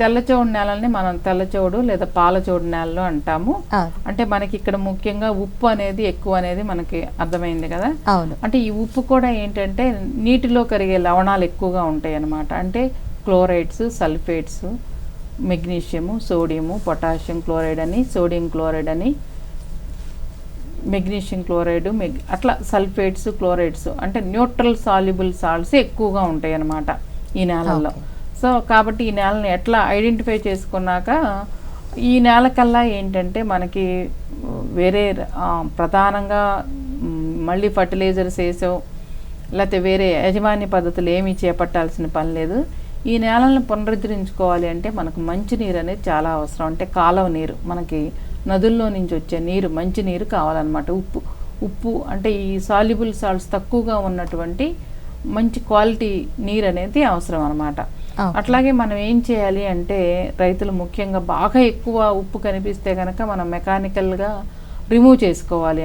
తెల్లచోడు నేలని మనం తెల్లచోడు లేదా పాలచోడు నేలలు అంటాము. అంటే మనకి ఇక్కడ ముఖ్యంగా ఉప్పు అనేది ఎక్కువ అనేది మనకి అర్థమైంది కదా? అవును. అంటే ఈ ఉప్పు కూడా ఏంటంటే నీటిలో కరిగే లవణాలు ఎక్కువగా ఉంటాయి అన్నమాట అంటే chlorides sulphates magnesium sodium potassium chloride అని సోడియం క్లోరైడ్ అని మెగ్నీషియం క్లోరైడ్ మెగ్ అట్లా సల్ఫేట్స్ క్లోరైడ్స్ అంటే న్యూట్రల్ సాల్యుబుల్ సాల్ట్స్ ఎక్కువగా ఉంటాయి అన్నమాట ఈ నేలల్లో. సో కాబట్టి ఈ నేలని ఎట్లా ఐడెంటిఫై చేసుకున్నాక ఈ నేల కల్లా ఏంటంటే మనకి వేరే ప్రధానంగా మళ్ళీ ఫర్టిలైజర్స్ వేసో లేకపోతే వేరే యజమాని పద్ధతులు ఏమీ చేపట్టాల్సిన పని లేదు. ఈ నేలను పునరుద్ధరించుకోవాలి అంటే మనకు మంచినీరు అనేది చాలా అవసరం. అంటే కాలువ నీరు మనకి నదుల్లో నుంచి వచ్చే నీరు మంచి నీరు కావాలన్నమాట. ఉప్పు ఉప్పు అంటే ఈ సాల్యుబుల్ సాల్ట్స్ తక్కువగా ఉన్నటువంటి మంచి క్వాలిటీ నీరు అనేది అవసరం అనమాట Oh. అట్లాగే మనం ఏం చేయాలి అంటే రైతులు ముఖ్యంగా బాగా ఎక్కువ ఉప్పు కనిపిస్తే కనుక మనం మెకానికల్గా రిమూవ్ చేసుకోవాలి.